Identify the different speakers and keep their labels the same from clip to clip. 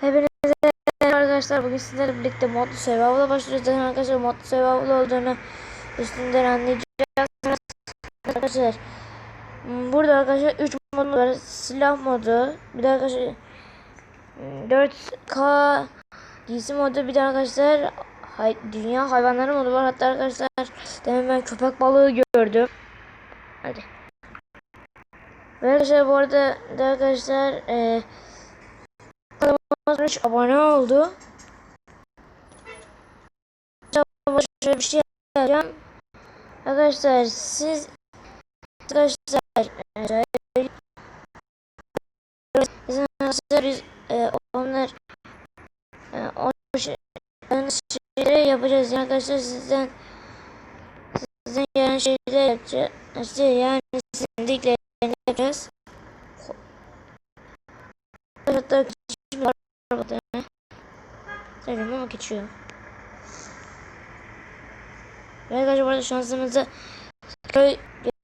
Speaker 1: Hepinize arkadaşlar bugün sizlerle birlikte modlu survival'a başlıyoruz. Zaten arkadaşlar modlu survival olduğunu üstünden anlayacağız. Arkadaşlar burada arkadaşlar 3 mod var. Silah modu, bir de arkadaşlar hmm, 4K giysi modu, bir de arkadaşlar hay, dünya hayvanları modu var. Hatta arkadaşlar demin ben köpek balığı gördüm. Hadi. Ve arkadaşlar bu arada da arkadaşlar eee Arkadaşlar abone oldu. Şöyle bir şey yapacağım. Arkadaşlar siz arkadaşlar e, bizim biz e, onlar e, o şey, şeyleri yapacağız yani arkadaşlar sizden sizden gelen şeyler yapacağız. Yani sizin dediklerini yapacağız. Hatta arabada. Sayıyorum ama geçiyor. Ve arkadaşlar bu arada şansımıza köy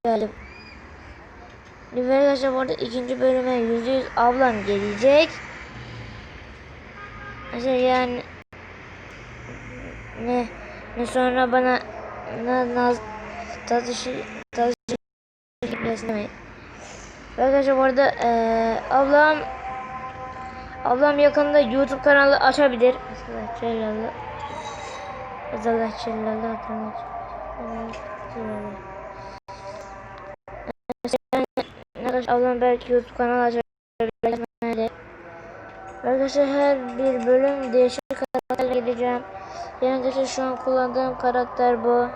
Speaker 1: geldim. Ve arkadaşlar bu arada ikinci bölüme yüzde yüz ablam gelecek. Arkadaşlar yani ne ne sonra bana ne naz tadışı tadışı. Ve arkadaşlar bu arada eee ablam Ablam yakında YouTube kanalı açabilir. Allah Celal'ı. Allah Celal'ı ablam belki YouTube kanalı açabilir. Arkadaşlar her bir bölüm değişik karakterle gideceğim. Yani arkadaşlar şu an kullandığım karakter bu.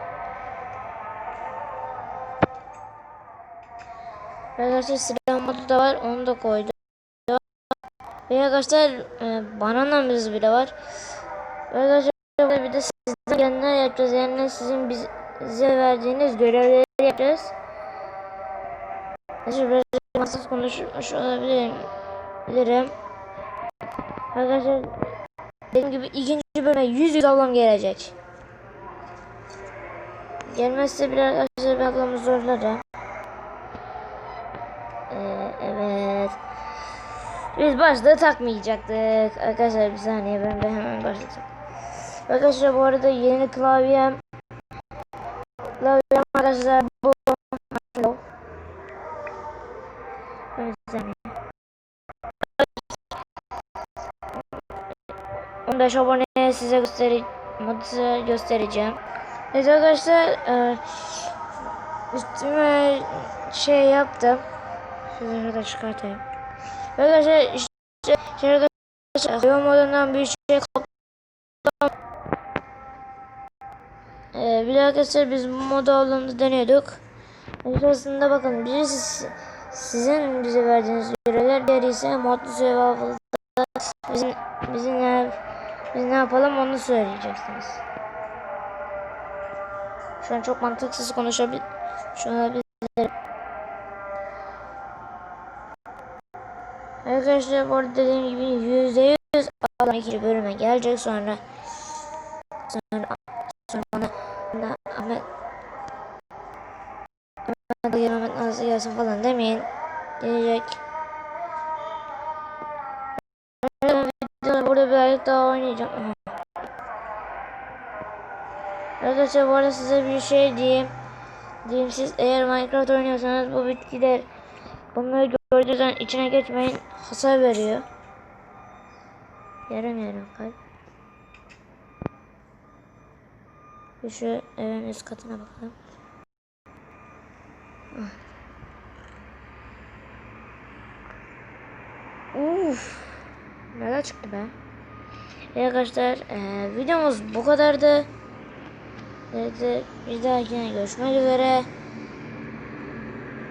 Speaker 1: Arkadaşlar silah modu da var onu da koydum. Ve arkadaşlar e, bananamız bile var. Arkadaşlar bir de sizden gelenler yapacağız. Yani sizin biz, bize verdiğiniz görevleri yapacağız. Arkadaşlar biraz masasız konuşmuş olabilirim. Bilirim. Arkadaşlar dediğim gibi ikinci bölüme 100 yüz ablam gelecek. Gelmezse bile arkadaşlar ben ablamı zorlarım. Biz başta takmayacaktık. Arkadaşlar bir saniye ben de hemen başlayacağım. Arkadaşlar bu arada yeni klavyem klavyem arkadaşlar bu. Bir saniye. 15 aboneye size gösteri modu göstereceğim. Evet arkadaşlar e, üstüme şey yaptım. Şöyle da çıkartayım. Arkadaşlar işte şöyle hayvan modundan bir şey kaptım. Ee, bir arkadaşlar biz bu modu olduğunda deniyorduk. Aslında bakın birisi sizin bize verdiğiniz görevler diğeri ise modlu survival'da bizim, bizim ne, biz ne yapalım onu söyleyeceksiniz. Şu an çok mantıksız konuşabilir. Şu an Arkadaşlar bu arada dediğim gibi yüzde yüz adam ikinci bölüme gelecek. Sonra sonra sonra Ahmet Ahmet Ahmet nasıl gelsin falan demeyin. Gelecek. Burada bir aylık daha oynayacağım. Arkadaşlar bu arada size bir şey diyeyim. Diyeyim siz eğer Minecraft oynuyorsanız bu bitkiler bunları gördüğünüzden içine geçmeyin hasar veriyor. Yarım yarım kalp. Bir şu evin üst katına bakalım. Uf. Nerede çıktı be? Evet arkadaşlar e, videomuz bu kadardı. Evet, bir dahakine görüşmek üzere.